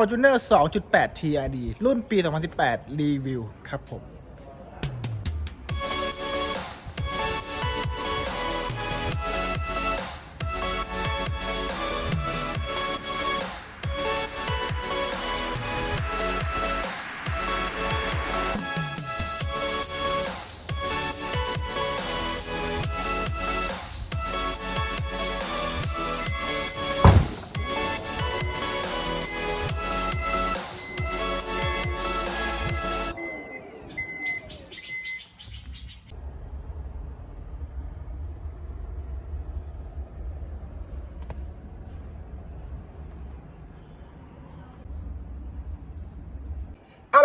Fortuner 2.8 TRD รุ่นปี 2018 รีวิวครับผม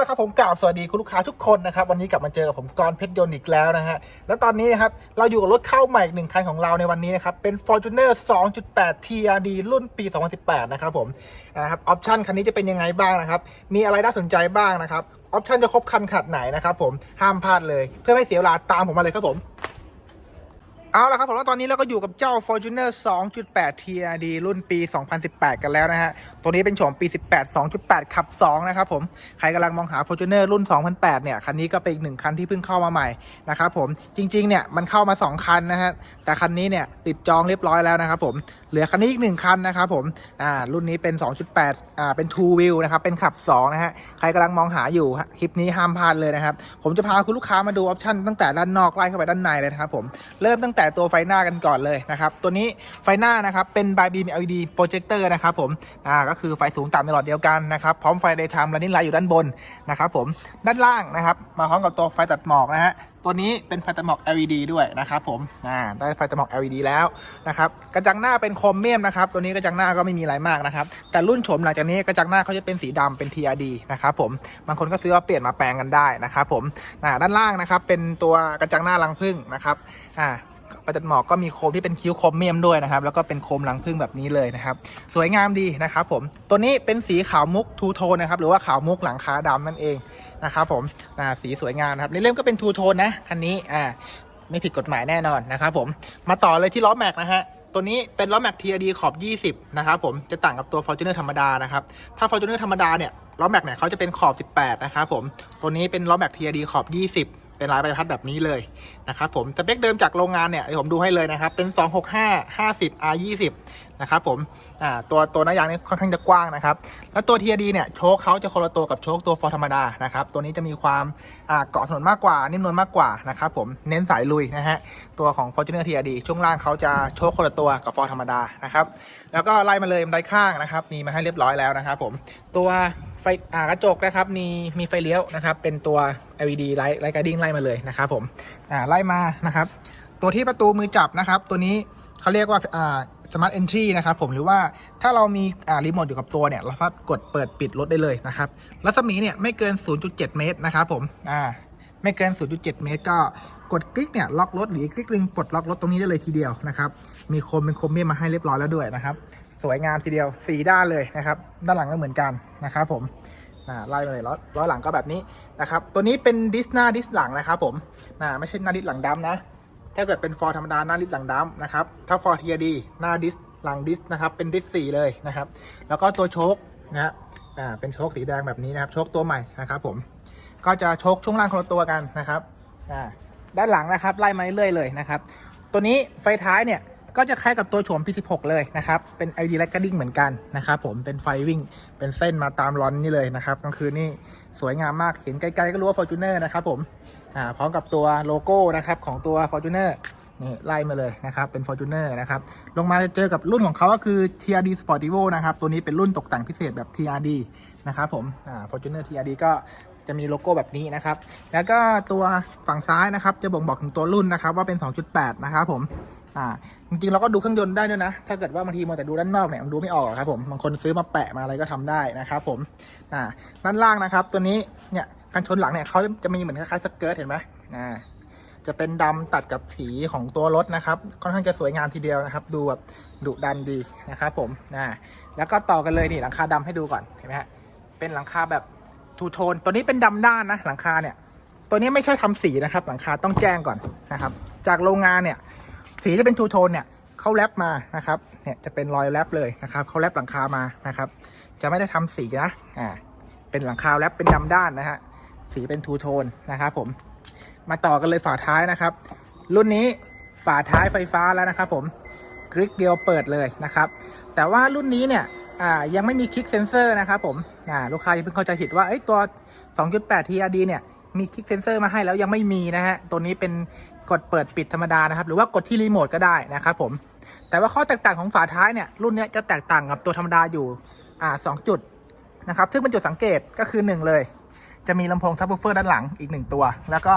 ละครับผมกล่าวสวัสดีคุณลูกค้าทุกคนนะครับวันนี้กลับมาเจอกับผมกรเพชรยนต์อีกแล้วนะฮะแล้วตอนนี้นะครับเราอยู่กับรถเข้าใหม่อีกหนึ่งคันของเราในวันนี้นะครับเป็น Fortuner 2.8 TRD รุ่นปี 2018 นะครับผมนะครับออปชันคันนี้จะเป็นยังไงบ้างนะครับมีอะไรน่าสนใจบ้างนะครับออปชันจะครบคันขนาดไหนนะครับผมห้ามพลาดเลยเพื่อไม่เสียเวลาตามผมมาเลยครับผม เอาละครับผมแล้วตอนนี้เราก็อยู่กับเจ้า Fortuner 2.8 TRD รุ่นปี 2018 กันแล้วนะฮะ ตัวนี้เป็นโฉมปี 18 2.8 ขับ 2 นะครับผม ใครกำลังมองหา Fortuner รุ่น 2008 เนี่ย คันนี้ก็เป็นอีกหนึ่งคันที่เพิ่งเข้ามาใหม่นะครับผม จริง ๆ เนี่ย มันเข้ามา 2 คันนะฮะ แต่คันนี้เนี่ย ติดจองเรียบร้อยแล้วนะครับผม เหลือคันนี้อีกหนึ่งคันนะครับผม อ่า รุ่นนี้เป็น 2.8 อ่า เป็น two wheel นะครับ เป็นขับ 2 นะฮะ ใครกำลังมองหาอยู่ฮะคลิปนี้ห้ามพลาดเลยนะครับ ผมจะพาคุณลูกค้ามาดูออปชั่นตั้งแต่ด้านนอกไล่เข้าไปด้านในเลยนะครับผม เริ่มตั้งแต่แต่ตัวไฟหน้ากันก่อนเลยนะครับ ตัวนี้ไฟหน้านะครับ เป็น by beam LED projector นะครับผมอ่าก็คือไฟสูงต่ำในหลอดเดียวกันนะครับพร้อมไฟ daytime running light อยู่ด้านบนนะครับผมด้านล่างนะครับ มาพร้อมกับตัวไฟตัดหมอกนะฮะตัวนี้เป็นไฟตัดหมอก LED ด้วยนะครับผมอ่าได้ไฟตัดหมอก LED แล้วนะครับกระจังหน้าเป็นโครเมียมนะครับ ตัวนี้กระจังหน้าก็ไม่มีอะไรมากนะครับ แต่รุ่นโฉมหลังจากนี้กระจังหน้าเขาจะเป็นสีดำเป็น TRD นะครับผมบางคนก็ซื้อมาเปลี่ยนมาแปลงกันได้นะครับผมอ่าด้านล่างนะครับเป็นตัวกระจังหน้ารังผึ้งนะครับอ่า ประจันหมอกก็มีโคมที่เป็นคิ้วโครเมียมด้วยนะครับ แล้วก็เป็นโคมรังผึ้งแบบนี้เลยนะครับ สวยงามดีนะครับผม ตัวนี้เป็นสีขาวมุกทูโทนนะครับ หรือว่าขาวมุกหลังคาดำนั่นเองนะครับผมสีสวยงามครับ ในเล่มก็เป็นทูโทนนะ คันนี้ อ่า ไม่ผิดกฎหมายแน่นอนนะครับผม มาต่อเลยที่ล้อแม็กนะฮะตัวนี้เป็นล้อแม็ก TRD ขอบ 20 นะครับผม จะต่างกับตัว Fortuner ธรรมดานะครับ ถ้า Fortuner ธรรมดาเนี่ยล้อแม็กเนี่ยเขาจะเป็นขอบ 18 นะครับผม ตัวนี้เป็นล้อแม็ก TRD ขอบ 20 เป็นลายใบพัดแบบนี้เลยนะครับผมสเปคเดิมจากโรงงานเนี่ยเดี๋ยวผมดูให้เลยนะครับเป็น 265 50 R 20 นะครับผมอ่าตัวตัวหน้ายางนี่ค่อนข้างจะกว้างนะครับ แล้วตัว TRD เนี่ยโชคเขาจะคนละตัวกับโชคตัวฟอร์ธรรมดานะครับตัวนี้จะมีความอ่าเกาะถนนมากกว่านิ่มนวลมากกว่านะครับผมเน้นสายลุยนะฮะตัวของ Fortuner TRD ช่วงล่างเขาจะโชคคนละตัวกับฟอร์ธรรมดานะครับแล้วก็ไล่มาเลยบันไดข้างนะครับมีมาให้เรียบร้อยแล้วนะครับผมตัวไฟกระจกนะครับมีมีไฟเลี้ยวนะครับเป็นตัว LED ไลท์ไลท์การ์ดิ้งไล่มาเลยนะครับผมไล่มานะครับตัวที่ประตูมือจับนะครับ ตัวนี้เขาเรียกว่า สมาร์ทเอนทรีนะครับผมหรือว่าถ้าเรามีอ่ารีโมทอยู่กับตัวเนี่ยเราสามารถกดเปิดปิดรถได้เลยนะครับรัศมีเนี่ยไม่เกิน 0.7 เมตรนะครับผมอ่าไม่เกิน 0.7 เมตร ก็กดคลิกเนี่ยล็อกรถหรือคลิกลิงปลดล็อกรถตรงนี้ได้เลยทีเดียวนะครับมีโคมเป็นโคมเมียมมาให้เรียบร้อยแล้วด้วยนะครับสวยงามทีเดียวสีด้านเลยนะครับด้านหลังก็เหมือนกันนะครับผมไล่มาเลยล้อล้อหลังก็แบบนี้นะครับตัวนี้เป็นดิสหน้าดิสหลังนะครับผมไม่ใช่หน้าดิสหลังดำนะ ถ้าเกิดเป็นฟอร์ธรรมดาหน้าดิสหลังดัมนะครับ ถ้าฟอร์เทียดีหน้าดิสหลังดิสนะครับ เป็นดิสสี่เลยนะครับ แล้วก็ตัวโชคนะฮะอ่าเป็นโชคสีแดงแบบนี้นะครับ โชคตัวใหม่นะครับผม ก็จะโชคช่วงล่างคนละตัวกันนะครับอ่าด้านหลังนะครับไล่มาเรื่อยๆเลยนะครับ ตัวนี้ไฟท้ายเนี่ย ก็จะคล้ายกับตัวโฉม P16 เลยนะครับ เป็น LED light guiding เหมือนกันนะครับผม เป็นไฟวิ่ง เป็นเส้นมาตามลอนนี่เลยนะครับกลางคืนนี่สวยงามมาก เห็นไกลๆก็รู้ว่า Fortuner นะครับผม อ่า พร้อมกับตัวโลโก้นะครับของตัว Fortuner นี่ไล่มาเลยนะครับ เป็น Fortuner นะครับ ลงมาจะเจอกับรุ่นของเขาก็คือ TRD Sportivo นะครับ ตัวนี้เป็นรุ่นตกแต่งพิเศษแบบ TRD นะครับผม อ่า Fortuner TRD ก็ จะมีโลโก้แบบนี้นะครับ แล้วก็ตัวฝั่งซ้ายนะครับ จะบ่งบอกถึงตัวรุ่นนะครับ ว่าเป็น 2.8 นะครับผม อ่า จริงๆเราก็ดูเครื่องยนต์ได้ด้วยนะ ถ้าเกิดว่าบางทีมัวแต่ดูด้านนอกเนี่ยมันดูไม่ออกครับผม บางคนซื้อมาแปะมาอะไรก็ทำได้นะครับผม อ่า ด้านล่างนะครับ ตัวนี้ เนี่ยกันชนหลังเนี่ยเขาจะมีเหมือนคล้ายๆสเกิร์ตเห็นไหมอ่า จะเป็นดำตัดกับสีของตัวรถนะครับ ค่อนข้างจะสวยงามทีเดียวนะครับ ดูแบบดุดันดีนะครับผม อ่า แล้วก็ต่อกันเลยนี่หลังคาดำให้ดูก่อน เห็นไหมฮะ เป็นหลังคาแบบ ทูโทน ตัวนี้เป็นดำด้านนะหลังคาเนี่ย ตัวนี้ไม่ใช่ทำสีนะครับ หลังคาต้องแจ้งก่อนนะครับ จากโรงงานเนี่ย สีจะเป็นทูโทนเนี่ยเขาแรปมานะครับ เนี่ยจะเป็นรอยแรปเลยนะครับเขาแรปหลังคามานะครับ จะไม่ได้ทำสีนะ อ่า เป็นหลังคาแรปเป็นดำด้านนะฮะ สีเป็นทูโทนนะครับผม มาต่อกันเลยฝาท้ายนะครับ รุ่นนี้ฝาท้ายไฟฟ้าแล้วนะครับผม คลิกเดียวเปิดเลยนะครับ แต่ว่ารุ่นนี้เนี่ย อ่า ยังไม่มีคลิกเซนเซอร์นะครับผม อ่าลูกค้าอย่าเพิ่งเข้าใจผิดว่าเอ้ตัว 2.8 TRD เนี่ยมีคลิกเซนเซอร์มาให้แล้วยังไม่มีนะฮะ ตัวนี้เป็นกดเปิดปิดธรรมดานะครับ หรือว่ากดที่รีโมทก็ได้นะครับผม แต่ว่าข้อแตกต่างของฝาท้ายเนี่ย รุ่นนี้จะแตกต่างกับตัวธรรมดาอยู่ อ่าสองจุดนะครับ ซึ่งเป็นจุดสังเกตก็คือ 1 เลย จะมีลำโพงซับวูฟเฟอร์ด้านหลังอีก 1 ตัว แล้วก็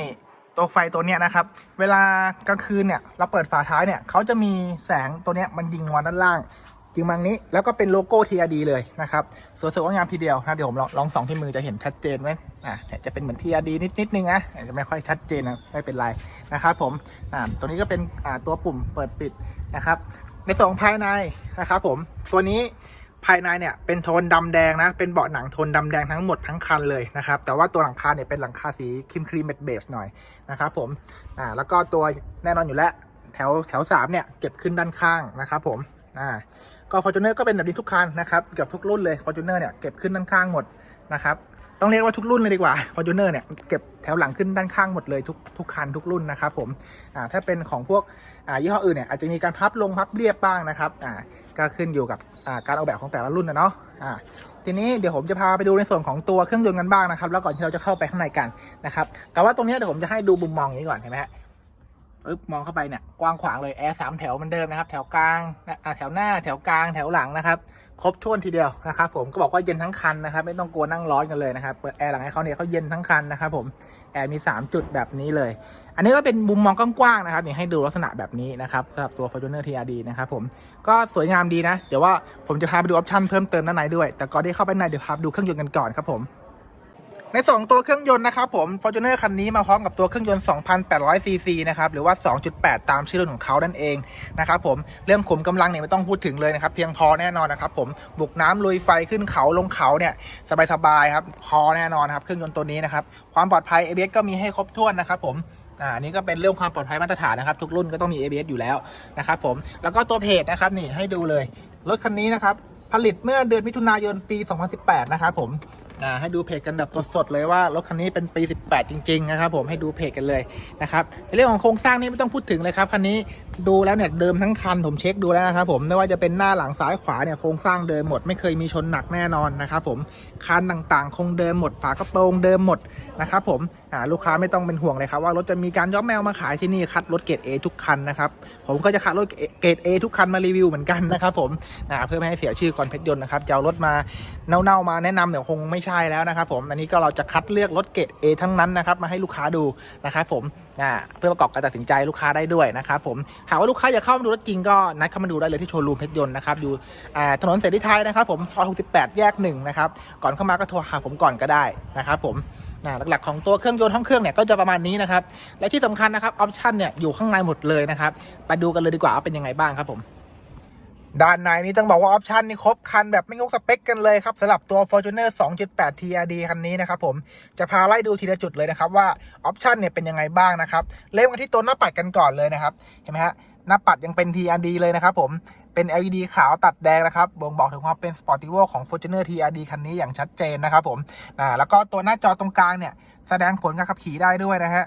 นี่ตัวไฟตัวเนี้ยนะครับ เวลากลางคืนเนี่ยเราเปิดฝาท้ายเนี่ยเขาจะมีแสงตัวเนี้ยมันยิงมาด้านล่าง ยิงมางนี้แล้วก็เป็นโลโก้ TRD เลยนะครับสวยๆงามทีเดียวนะเดี๋ยวผมลองลองสองที่มือจะเห็นชัดเจนไหมอ่าจะเป็นเหมือน TRD นิดนิดนึงนะอาจจะไม่ค่อยชัดเจนนะไม่เป็นไรนะครับผมอ่าตัวนี้ก็เป็นอ่าตัวปุ่มเปิดปิดนะครับ ในส่วนของภายในนะครับผมตัวนี้ภายในเนี่ยเป็นโทนดำแดงนะ เป็นเบาะหนังโทนดำแดงทั้งหมดทั้งคันเลยนะครับ แต่ว่าตัวหลังคาเนี่ยเป็นหลังคาสีครีมครีมเบสหน่อยนะครับผมอ่าแล้วก็ตัวแน่นอนอยู่แล้วแถวแถวสามเนี่ยเก็บขึ้นด้านข้างนะครับผมอ่า ก็ฟอร์จูเนอร์ก็เป็นแบบนี้ทุกคันนะครับเกือบทุกรุ่นเลยฟอร์จูเนอร์เนี่ยเก็บขึ้นด้านข้างหมดนะครับต้องเรียกว่าทุกรุ่นเลยดีกว่า Fortuner เนี่ยเก็บแถวหลังขึ้นด้านข้างหมดเลยทุกทุกคันทุกรุ่นนะครับผมอ่าถ้าเป็นของพวกอ่ายี่ห้ออื่นเนี่ยอาจจะมีการพับลงพับเรียบบ้างนะครับอ่าก็ขึ้นอยู่กับอ่าการออกแบบของแต่ละรุ่นนะเนาะอ่าทีนี้เดี๋ยวผมจะพาไปดูในส่วนของตัวเครื่องยนต์กันบ้างนะครับ แล้วก่อนที่เราจะเข้าไปข้างในกันนะครับแต่ว่าตรงนี้เดี๋ยวผมจะให้ดูมุมมองอย่างนี้ก่อนเห็นไหมฮะ ปึ๊บมองเข้าไปเนี่ยกว้างขวางเลยแอร์สามแถวเหมือนเดิมนะครับ แถวกลางแถวหน้าแถวกลางแถวหลังนะครับ ครบถ้วนทีเดียวนะครับ ผมก็บอกว่าเย็นทั้งคันนะครับ ไม่ต้องกลัวนั่งร้อนกันเลยนะครับเปิดแอร์หลังให้เขาเนี่ยเขาเย็นทั้งคันนะครับผมแอร์มี 3 จุดแบบนี้เลย อันนี้ก็เป็นมุมมองกว้างๆนะครับนี่ให้ดูลักษณะแบบนี้นะครับสำหรับตัว Fortuner TRD นะครับผมก็สวยงามดีนะ เดี๋ยวว่าผมจะพาไปดูออปชั่นเพิ่มเติมด้านในด้วย แต่ก่อนที่เข้าไปในเดี๋ยวพาไปดูเครื่องยนต์กันก่อนครับผม ในสองตัวเครื่องยนต์นะครับผม Fortuner คันนี้มาพร้อมกับตัวเครื่องยนต์ 2,800 ซีซีนะครับ หรือว่า 2.8 ตามชื่อรุ่นของเขานั่นเองนะครับผม เรื่องขุมกำลังเนี่ยไม่ต้องพูดถึงเลยนะครับ เพียงพอแน่นอนนะครับผม บุกน้ำลุยไฟขึ้นเขาลงเขาเนี่ย สบายๆครับ พอแน่นอนครับ เครื่องยนต์ตัวนี้นะครับ ความปลอดภัย ABS ก็มีให้ครบถ้วนนะครับผมอ่านี่ก็เป็นเรื่องความปลอดภัยมาตรฐานนะครับ ทุกรุ่นก็ต้องมี ABS อยู่แล้วนะครับผม แล้วก็ตัวเพจนะครับนี่ให้ดูเลย รถคันนี้นะครับ ผลิตเมื่อเดือนมิถุนายนปี 2018 นะครับผม นะให้ดูเพจกันแบบสดๆเลยว่ารถคันนี้เป็นปี 18 จริง ๆ นะครับ ผมให้ดูเพจกันเลยนะครับในเรื่องของโครงสร้างนี่ไม่ต้องพูดถึงเลยครับคันนี้ดูแล้วเนี่ยเดิมทั้งคันผมเช็คดูแล้วนะครับผมไม่ว่าจะเป็นหน้าหลังซ้ายขวาเนี่ยโครงสร้างเดิมหมดไม่เคยมีชนหนักแน่นอนนะครับผมคันต่างๆ คงเดิมหมดฝากระโปรงเดิมหมดนะครับผม ลูกค้าไม่ต้องเป็นห่วงเลยครับว่ารถจะมีการย้อมแมวมาขายที่นี่คัดรถเกรด A ทุกคันนะครับผมก็จะคัดรถเกรด A ทุกคันมารีวิวเหมือนกันนะครับผมเพื่อไม่ให้เสียชื่อก่อนเพชรยนต์นะครับจะเอารถมาเน่าๆมาแนะนำเดี๋ยวคงไม่ใช่แล้วนะครับผมอันนี้ก็เราจะคัดเลือกรถเกรด A ทั้งนั้นนะครับมาให้ลูกค้าดูนะครับผมเพื่อประกอบการตัดสินใจลูกค้าได้ด้วยนะครับผมหากว่าลูกค้าอยากเข้ามาดูรถจริงก็นัดเข้ามาดูได้เลยที่โชว์รูมเพชรยนต์นะครับอยู่ถนนเสรีไทยนะครับผมซอย68 แยกหนึ่งนะครับก่อนเข้ามาก็โทรหาผมก่อนก็ได้นะครับผม อ่าหลักๆของตัวเครื่องยนต์ห้องเครื่องเนี่ยก็จะประมาณนี้นะครับและที่สำคัญนะครับออปชันเนี่ยอยู่ข้างในหมดเลยนะครับไปดูกันเลยดีกว่าว่าเป็นยังไงบ้างครับผมด้านในนี้ต้องบอกว่าออปชันนี่ครบคันแบบไม่งกสเปคกันเลยครับสำหรับตัว Fortuner 2.8 TRD คันนี้นะครับผมจะพาไล่ดูทีละจุดเลยนะครับว่าออปชันเนี่ยเป็นยังไงบ้างนะครับเริ่มกันที่ตัวหน้าปัดกันก่อนเลยนะครับเห็นไหมฮะหน้าปัดยังเป็น TRD เลยนะครับผม เป็น LED ขาวตัดแดงนะครับบ่งบอกถึงความเป็น Sportivo ของ Fortuner TRD คันนี้อย่างชัดเจนนะครับผมอ่าแล้วก็ตัวหน้าจอตรงกลางเนี่ย แสดงผลการขับขี่ได้ด้วยนะฮะ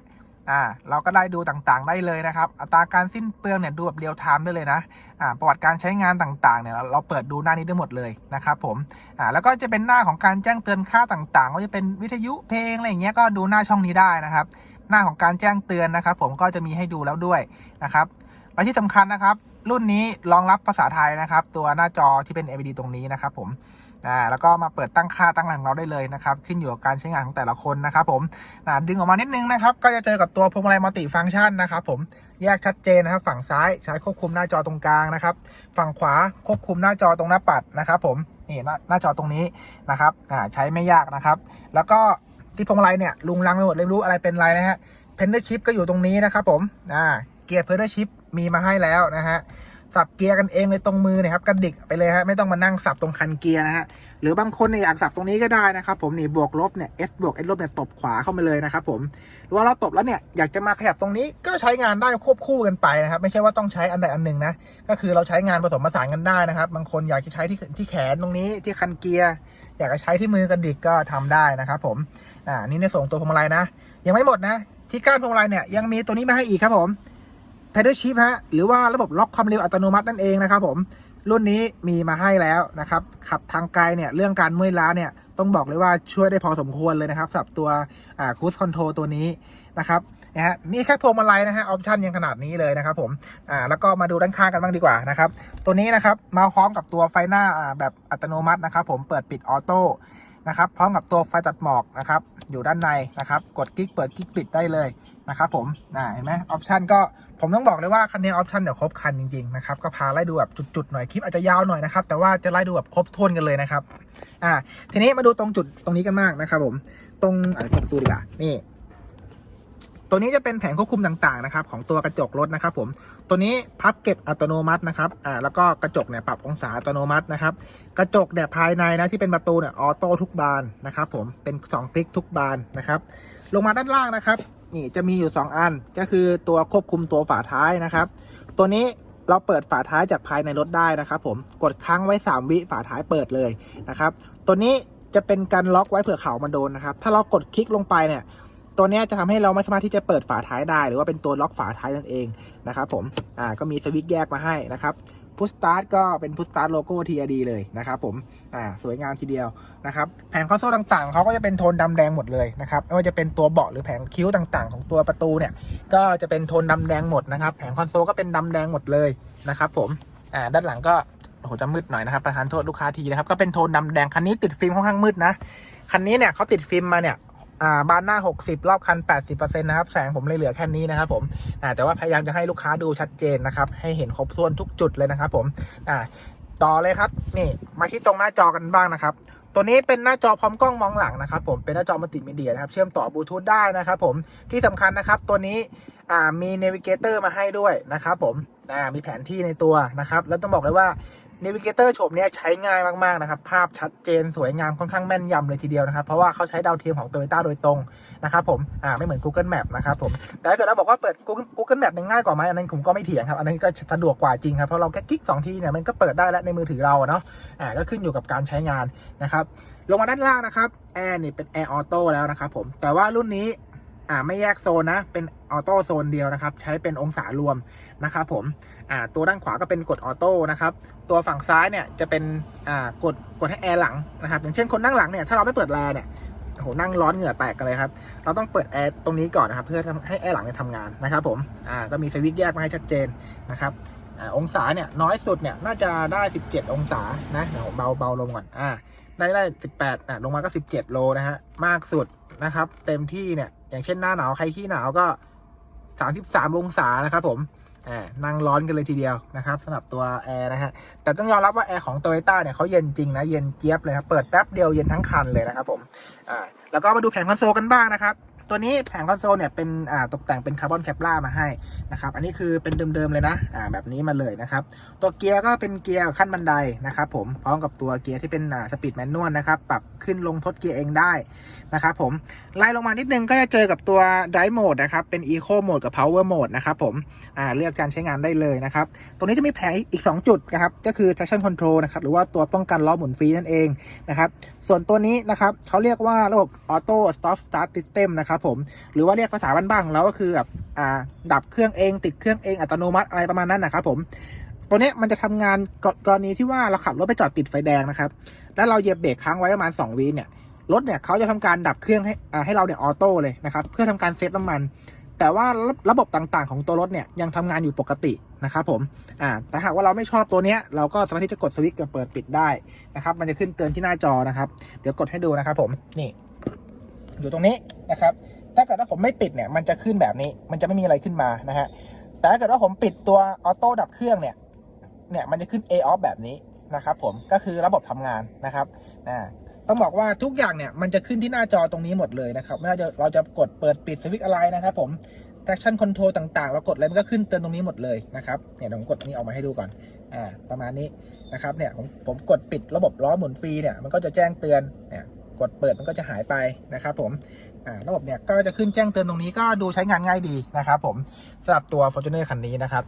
อ่าเราก็ได้ดูต่างๆได้เลยนะครับ อัตราการสิ้นเปลืองเนี่ยดูแบบเรียลไทม์ได้เลยนะอ่าประวัติการใช้งานต่างๆเนี่ยเราเราเปิดดูหน้านี้ได้หมดเลยนะครับผมอ่าแล้วก็จะเป็นหน้าของการแจ้งเตือนค่าต่างๆว่าจะเป็นวิทยุเพลงอะไรอย่างเงี้ยก็ดูหน้าช่องนี้ได้นะครับ หน้าของการแจ้งเตือนนะครับ ผมก็จะมีให้ดูแล้วด้วยนะครับและที่สำคัญนะครับ รุ่นนี้รองรับภาษาไทยนะครับ ตัวหน้าจอที่เป็น LED ตรงนี้นะครับผมอ่าแล้วก็มาเปิดตั้งค่าตั้งหลังเราได้เลยนะครับ ขึ้นอยู่กับการใช้งานของแต่ละคนนะครับผมนะดึงออกมานิดนึงนะครับ ก็จะเจอกับตัวพวงมาลัยมัลติฟังก์ชันนะครับผมแยกชัดเจนนะครับ ฝั่งซ้ายใช้ควบคุมหน้าจอตรงกลางนะครับ ฝั่งขวาควบคุมหน้าจอตรงหน้าปัดนะครับ ผมนี่หน้าจอตรงนี้นะครับอ่าใช้ไม่ยากนะครับ แล้วก็ที่พวงมาลัยเนี่ยลุงลังไปหมดเลยรู้อะไรเป็นไรนะฮะเพนเดอร์ชิพก็อยู่ตรงนี้นะครับผมอ่าเกียร์เพนเดอร์ชิพ มีมาให้แล้วนะฮะสับเกียร์กันเองเลยตรงมือเนี่ยครับกระดิกไปเลยฮะไม่ต้องมานั่งสับตรงคันเกียร์นะฮะหรือบางคนเนี่ยอยากสับตรงนี้ก็ได้นะครับผมนี่บวกลบเนี่ย s บวก s ลบเนี่ยตบขวาเข้ามาเลยนะครับผมหรือว่าเราตบแล้วเนี่ยอยากจะมาขยับตรงนี้ก็ใช้งานได้ควบคู่กันไปนะครับ ไม่ใช่ว่าต้องใช้อันใดอันหนึ่งนะก็คือเราใช้งานผสมผสานกันได้นะครับ บางคนอยากจะใช้ที่ที่แขนตรงนี้ที่คันเกียร์อยากจะใช้ที่มือกระดิกก็ทำได้นะครับผมอ่านี่ในส่วนของตัวพวงมาลัยนะ ยังไม่หมดนะ ที่ก้านพวงมาลัยเนี่ยยังมีตัวนี้มาให้อีกครับผม pedal shift ฮะหรือว่าระบบล็อกความเร็วอัตโนมัตินั่นเองนะครับผมรุ่นนี้มีมาให้แล้วนะครับ ขับทางไกลเนี่ยเรื่องการเมื่อยล้าเนี่ยต้องบอกเลยว่าช่วยได้พอสมควรเลยนะครับสำหรับตัวอ่า cruise control ตัวนี้นะครับนะฮะนี่แค่พวงมาลัยนะฮะออปชันยังขนาดนี้เลยนะครับผมอ่าแล้วก็มาดูด้านข้างกันบ้างดีกว่านะครับตัวนี้นะครับมาพร้อมกับตัวไฟหน้าแบบอัตโนมัตินะครับผมเปิดปิดออโต้ นะครับพร้อมกับตัวไฟตัดหมอกนะครับอยู่ด้านในนะครับ กดกิ๊กเปิดกิ๊กปิดได้เลยนะครับผมอ่าเห็นไหมออปชันก็ผมต้องบอกเลยว่าคันนี้ออปชันเดี๋ยวครบคันจริงๆนะครับก็พาไล่ดูแบบจุดๆหน่อยคลิปอาจจะยาวหน่อยนะครับแต่ว่าจะไล่ดูแบบครบถ้วนกันเลยนะครับอ่าทีนี้มาดูตรงจุดตรงนี้กันมากนะครับผมตรงอ่าเปิดประตูดีกว่านี่ ตัวนี้จะเป็นแผงควบคุมต่างๆนะครับของตัวกระจกรถนะครับผมตัวนี้พับเก็บอัตโนมัตินะครับอ่าแล้วก็กระจกเนี่ยปรับองศาอัตโนมัตินะครับกระจกเนี่ยภายในนะที่เป็นประตูเนี่ยออโต้ทุกบานนะครับผมเป็น2คลิกทุกบานนะครับลงมาด้านล่างนะครับนี่จะมีอยู่ 2 อันก็คือตัวควบคุมตัวฝาท้ายนะครับ ตัวนี้เราเปิดฝาท้ายจากภายในรถได้นะครับ ผมกดค้างไว้ 3 วิฝาท้ายเปิดเลยนะครับ ตัวนี้จะเป็นการล็อกไว้เผื่อเขามาโดนนะครับ ถ้าเรากดคลิกลงไปเนี่ย ตัวนี้จะทำให้เราไม่สามารถที่จะเปิดฝาท้ายได้ หรือว่าเป็นตัวล็อกฝาท้ายนั่นเองนะครับผมอ่าก็มีสวิตช์แยกมาให้นะครับพุชสตาร์ทก็เป็นพุชสตาร์ทโลโก้ TRD เลยนะครับผมอ่าสวยงามทีเดียวนะครับแผงคอนโซลต่างๆ เขาก็จะเป็นโทนดำแดงหมดเลยนะครับไม่ว่าจะเป็นตัวเบาะหรือแผงคิ้วต่างๆ ของตัวประตูเนี่ย ก็จะเป็นโทนดำแดงหมดนะครับ แผงคอนโซลก็เป็นดำแดงหมดเลยนะครับผมอ่าด้านหลังก็โหจะมืดหน่อยนะครับประธานโทษลูกค้าทีนะครับก็เป็นโทนดำแดงคันนี้ติดฟิล์มค่อนข้างมืดนะคันนี้เนี่ยเขาติดฟิล์มมาเนี่ย อ่าบานหน้า 60 รอบคัน 80%นะครับ แสงผมเลยเหลือแค่นี้นะครับผมอ่าแต่ว่าพยายามจะให้ลูกค้าดูชัดเจนนะครับ ให้เห็นครบถ้วนทุกจุดเลยนะครับผมอ่าต่อเลยครับ นี่ มาที่ตรงหน้าจอกันบ้างนะครับตัวนี้เป็นหน้าจอพร้อมกล้องมองหลังนะครับผมเป็นหน้าจอมัลติมีเดียนะครับเชื่อมต่อบลูทูธได้นะครับผมที่สำคัญนะครับ ตัวนี้มีเนวิเกเตอร์มาให้ด้วยนะครับผมมีแผนที่ในตัวนะครับ แล้วต้องบอกเลยว่า n น v ิเกเตอร์โฉมเนี้ยใช้ง่ายมากๆนะครับ ภาพชัดเจนสวยงามค่อนข้างแม่นยำเลยทีเดียวนะครับ เพราะว่าเขาใช้ดาวเทียมของ t o y ยต้โดยตรงนะครับผมอ่าไม่เหมือน Google Map นะครับผม แต่ถ้าเกิดเราบอกว่าเปิด Google Google Map เนี่ยง่ายกว่าไหมอันนั้นผมก็ไม่เถียงครับ อันนั้นก็สะดวกกว่าจริงครับ เพราะเราแค่คลิกสองทีเนี่ยมันก็เปิดได้แล้วในมือถือเราเนาะอ่าก็ขึ้นอยู่กับการใช้งานนะครับลงมาด้านล่างนะครับแอร์นี่เป็นแอร์ออโต้แล้วนะครับผมแต่ว่ารุ่นนี้ อ่าไม่แยกโซนนะ เป็นออโต้โซนเดียวนะครับ ใช้เป็นองศารวมนะครับผมอ่าตัวด้านขวาก็เป็นกดออโต้นะครับ ตัวฝั่งซ้ายเนี่ยจะเป็นอ่ากดกดให้แอร์หลังนะครับ อย่างเช่นคนนั่งหลังเนี่ยถ้าเราไม่เปิดแอร์เนี่ยโหนั่งร้อนเหงื่อแตกกันเลยครับ เราต้องเปิดแอร์ตรงนี้ก่อนนะครับ เพื่อให้แอร์หลังเนี่ยทำงานนะครับผมอ่าก็มีสวิตช์แยกมาให้ชัดเจนนะครับอ่าองศาเนี่ยน้อยสุดเนี่ยน่าจะได้ 17 องศานะเดี๋ยวผมเบาเบาลงก่อนอ่าได้ได้ 18อะลงมาก็ 17 โลนะฮะมากสุดนะครับ เต็มที่เนี่ย อย่างเช่นหน้าหนาวใครขี้หนาวก็ 33 องศานะครับผมอ่านั่งร้อนกันเลยทีเดียวนะครับสำหรับตัวแอร์นะฮะแต่ต้องยอมรับว่าแอร์ของโตโยต้าเนี่ยเขาเย็นจริงนะ เย็นเจี๊ยบเลยครับ เปิดแป๊บเดียวเย็นทั้งคันเลยนะครับผมอ่าแล้วก็มาดูแผงคอนโซลกันบ้างนะครับ ตัวนี้แผงคอนโซลเนี่ยเป็นอ่าตกแต่งเป็นคาร์บอนแคปล่ามาให้นะครับ อันนี้คือเป็นเดิมๆเลยนะอ่าแบบนี้มาเลยนะครับ ตัวเกียร์ก็เป็นเกียร์ขั้นบันไดนะครับผมพร้อมกับตัวเกียร์ที่เป็นอ่าสปีดแมนนวลนะครับ ปรับขึ้นลงทดเกียร์เองได้นะครับผมไล่ลงมานิดนึงก็จะเจอกับตัว Drive Mode นะครับเป็น Eco Mode กับ Power Mode นะครับผมอ่าเลือกการใช้งานได้เลยนะครับ ตรงนี้จะมีแผงอีก 2 จุดนะครับ ก็คือ traction control นะครับ หรือว่าตัวป้องกันล้อหมุนฟรีนั่นเองนะครับ ส่วนตัวนี้นะครับเขาเรียกว่าระบบ Auto Stop Start System นะครับผม หรือว่าเรียกภาษาบ้านๆของเราก็คือแบบอ่าดับเครื่องเองติดเครื่องเองอัตโนมัติอะไรประมาณนั้นนะครับผมตัวนี้มันจะทำงานกรณีที่ว่าเราขับรถไปจอดติดไฟแดงนะครับ แล้วเราเหยียบเบรกค้างไว้ประมาณ2วิเนี่ยรถเนี่ยเขาจะทำการดับเครื่องให้ให้เราเนี่ยออโต้เลยนะครับเพื่อทำการเซฟน้ำมัน แต่ว่าระบบต่างๆ ของตัวรถเนี่ยยังทำงานอยู่ปกตินะครับผมอ่าแต่หากว่าเราไม่ชอบตัวเนี้ยเราก็สามารถที่จะกดสวิตช์กับเปิดปิดได้นะครับ มันจะขึ้นเตือนที่หน้าจอนะครับ เดี๋ยวกดให้ดูนะครับผมนี่ อยู่ตรงนี้นะครับ ถ้าเกิดว่าผมไม่ปิดเนี่ย มันจะขึ้นแบบนี้ มันจะไม่มีอะไรขึ้นมานะฮะ แต่ถ้าเกิดว่าผมปิดตัวออโต้ดับเครื่องเนี่ย เนี่ยมันจะขึ้น A off แบบนี้นะครับผม ก็คือระบบทำงานนะครับอ่าต้องบอกว่าทุกอย่างเนี่ยมันจะขึ้นที่หน้าจอตรงนี้หมดเลยนะครับ ไม่ว่าจะเราจะกดเปิดปิดสวิตช์อะไรนะครับผม traction control ต่างๆ เรากดอะไรมันก็ขึ้นเตือนตรงนี้หมดเลยนะครับ เนี่ยผมกดตรงนี้ออกมาให้ดูก่อน อ่า ประมาณนี้นะครับ เนี่ยผมผมกดปิดระบบล้อหมุนฟรีเนี่ย มันก็จะแจ้งเตือน เนี่ย กดเปิดมันก็จะหายไปนะครับผมอ่าระบบเนี่ยก็จะขึ้นแจ้งเตือนตรงนี้ก็ดูใช้งานง่ายดีนะครับผมสำหรับตัว Fortuner คันนี้นะครับ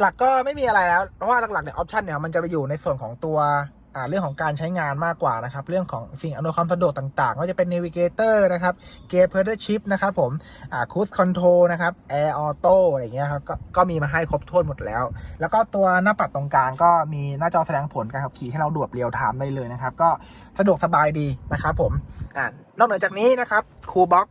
หลักๆก็ไม่มีอะไรแล้ว เพราะว่าหลักๆเนี่ยออปชันเนี่ยมันจะไปอยู่ในส่วนของตัว เรื่องของการใช้งานมากกว่านะครับ เรื่องของสิ่งอำนวยความสะดวกต่างๆก็จะเป็น Navigator นะครับ Gear Pedal Shift นะครับผมอ่า Cruise Control นะครับ Air Auto อะไรอย่างเงี้ยครับก็ก็มีมาให้ครบถ้วนหมดแล้ว แล้วก็ตัวหน้าปัดตรงกลางก็มีหน้าจอแสดงผลการขับขี่ให้เราดวบเรียลไทม์ได้เลยนะครับ ก็สะดวกสบายดีนะครับผมอนอกเหนือจากนี้นะครับคูบ็อก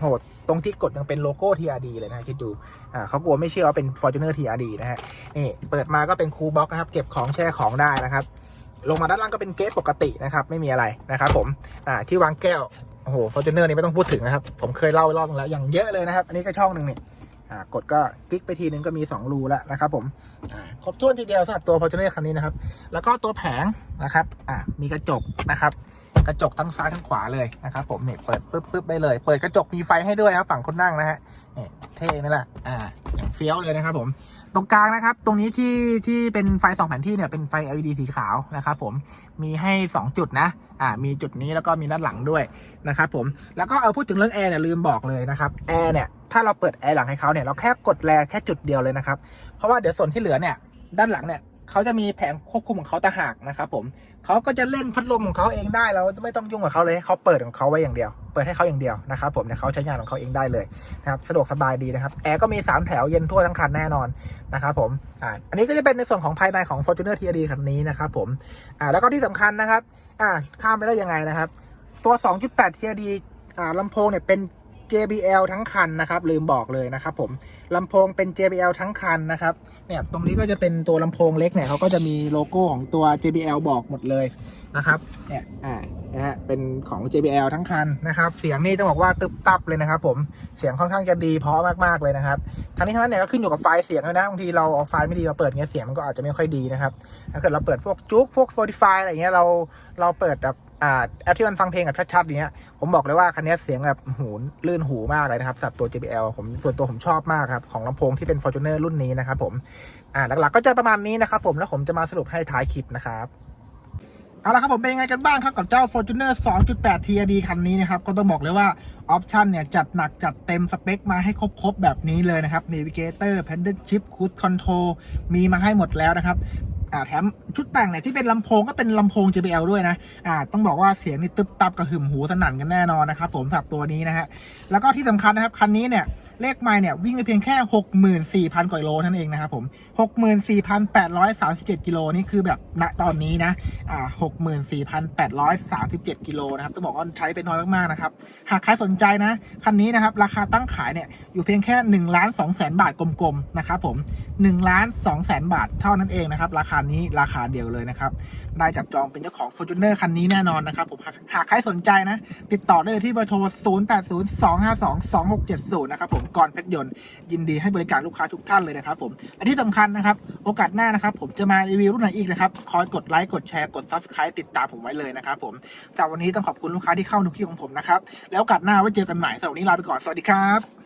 โหตรงที่กดยังเป็นโลโก้ TRD เลยนะคิดดู อ่าเขากลัวไม่เชื่อว่าเป็น Fortuner TRD นะฮะ นี่ เปิดมาก็เป็นคูลบ็อกนะครับ เก็บของแช่ของได้นะครับ ลงมาด้านล่างก็เป็นเกสปกตินะครับไม่มีอะไรนะครับผมอ่าที่วางแก้วโอ้โหฟอร์จูเนอร์นี่ไม่ต้องพูดถึงนะครับ ผมเคยเล่ารอบนึงแล้วอย่างเยอะเลยนะครับ อันนี้ก็ช่องหนึ่งนี่อ่ากดก็คลิกไปทีนึงก็มี 2 รูแล้วนะครับผมอ่าครบถ้วนทีเดียวสำหรับตัวฟอร์จูเนอร์คันนี้นะครับ แล้วก็ตัวแผงนะครับอ่ามีกระจกนะครับ กระจกทั้งซ้ายทั้งขวาเลยนะครับผมเนี่ยเปิดปึ๊บปึ๊บได้เลย เปิดกระจกมีไฟให้ด้วยครับฝั่งคนนั่งนะฮะเนี่ยเท่ไหมล่ะอ่าอย่างเฟี้ยวเลยนะครับผม ตรงกลางนะครับ ตรงนี้ที่ที่เป็นไฟสองแผนที่เนี่ยเป็นไฟ LED สีขาวนะครับผมมีให้ 2 จุดนะอ่ามีจุดนี้แล้วก็มีด้านหลังด้วยนะครับผมแล้วก็เอาพูดถึงเรื่องแอร์เนี่ยลืมบอกเลยนะครับแอร์เนี่ยถ้าเราเปิดแอร์หลังให้เขาเนี่ยเราแค่กดแรแค่จุดเดียวเลยนะครับเพราะว่าเดี๋ยวส่วนที่เหลือเนี่ยด้านหลังเนี่ย เขาจะมีแผงควบคุมของเขาต่างหากนะครับผมเขาก็จะเล่นพัดลมของเขาเองได้เราไม่ต้องยุ่งกับเขาเลยเขาเปิดของเขาไว้อย่างเดียว เปิดให้เขาอย่างเดียวนะครับผมเดี๋ยเขาใช้งานของเขาเองได้เลยนะครับสะดวกสบายดีนะครับแอร์ก็มี 3 แถวเย็นทั่วทั้งคันแน่นอนนะครับผมอ่าอันนี้ก็จะเป็นในส่วนของภายในของ Fortuner TRD คันนี้นะครับผมอ่าแล้วก็ที่สำคัญนะครับอ่าข้ามไปได้ยังไงนะครับ ตัว 2.8 TRD อ่าลำโพงเนี่ยเป็น JBL ทั้งคันนะครับ ลืมบอกเลยนะครับผมลำโพงเป็น JBL ทั้งคันนะครับเนี่ยตรงนี้ก็จะเป็นตัวลำโพงเล็กเนี่ยเขาก็จะมีโลโก้ของตัว JBL บอกหมดเลยนะครับเนี่ยอ่านะฮะเป็นของ JBL ทั้งคันนะครับ เสียงนี่ต้องบอกว่าตึบตับเลยนะครับ ผมเสียงค่อนข้างจะดีเพราะมากๆเลยนะครับทั้งนี้ทั้งนั้นเนี่ยก็ขึ้นอยู่กับไฟล์เสียงด้วยนะบางทีเราเอาไฟล์ไม่ดีมาเปิดเงี้ยเสียงมันก็อาจจะไม่ค่อยดีนะครับถ้าเกิดเราเปิดพวกจุกพวก Spotify อะไรเงี้ยเราเราเปิดแบบ อ่าแอปที่มันฟังเพลงแบบชัดๆอย่างเงี้ยผมบอกเลยว่าคันนี้เสียงแบบหูลื่นหูมากเลยนะครับสำหรับตัว JBL ผมส่วนตัวผมชอบมากครับของลำโพงที่เป็น Fortuner รุ่นนี้นะครับผมอ่าหลักๆก็จะประมาณนี้นะครับผมแล้วผมจะมาสรุปให้ท้ายคลิปนะครับเอาละครับผมเป็นยังไงกันบ้างครับกับเจ้า Fortuner 2.8 TRD คันนี้นะครับ ก็ต้องบอกเลยว่าออปชันเนี่ย จัดหนักจัดเต็มสเปคมาให้ครบๆ แบบนี้เลยนะครับ Navigator Pedal Shift Cruise Control มีมาให้หมดแล้วนะครับ อ่าแถมชุดแต่งเนี่ยที่เป็นลำโพงก็เป็นลำโพง JBL ด้วยนะอ่าต้องบอกว่าเสียงนี่ตึบตับกระหึ่มหูสนั่นกันแน่นอนนะครับผมสำหรับตัวนี้นะฮะแล้วก็ที่สำคัญนะครับคันนี้เนี่ยเลขไมล์เนี่ยวิ่งไปเพียงแค่ 64,000กว่ากิโลเท่านั้นเองนะครับผม 64,837 กิโลนี่คือแบบณตอนนี้นะอ่า64,837 กิโลนะครับต้องบอกว่าใช้ไปน้อยมากๆนะครับหากใครสนใจนะคันนี้นะครับราคาตั้งขายเนี่ยอยู่เพียงแค่1ล้าน2แสนบาทกลมๆนะครับผม1ล้าน2แสนบาทเท่านั้นเองนะครับราคานี้ราคาเดียวเลยนะครับ ได้จับจองเป็นเจ้าของ Fortuner คันนี้แน่นอนนะครับผมหากหากใครสนใจนะ ติดต่อได้เลยที่เบอร์โทร 0802522670 นะครับผมก่อนเพชรยนต์ยินดีให้บริการลูกค้าทุกท่านเลยนะครับผมและที่สำคัญนะครับ โอกาสหน้านะครับ ผมจะมารีวิวรุ่นไหนอีกนะครับคอยกดไลค์กดแชร์กด Subscribe ติดตามผมไว้เลยนะครับผมสำหรับวันนี้ต้องขอบคุณลูกค้าที่เข้าดูคลิปของผมนะครับแล้วโอกาสหน้าไว้เจอกันใหม่สำหรับวันนี้ลาไปก่อนสวัสดีครับ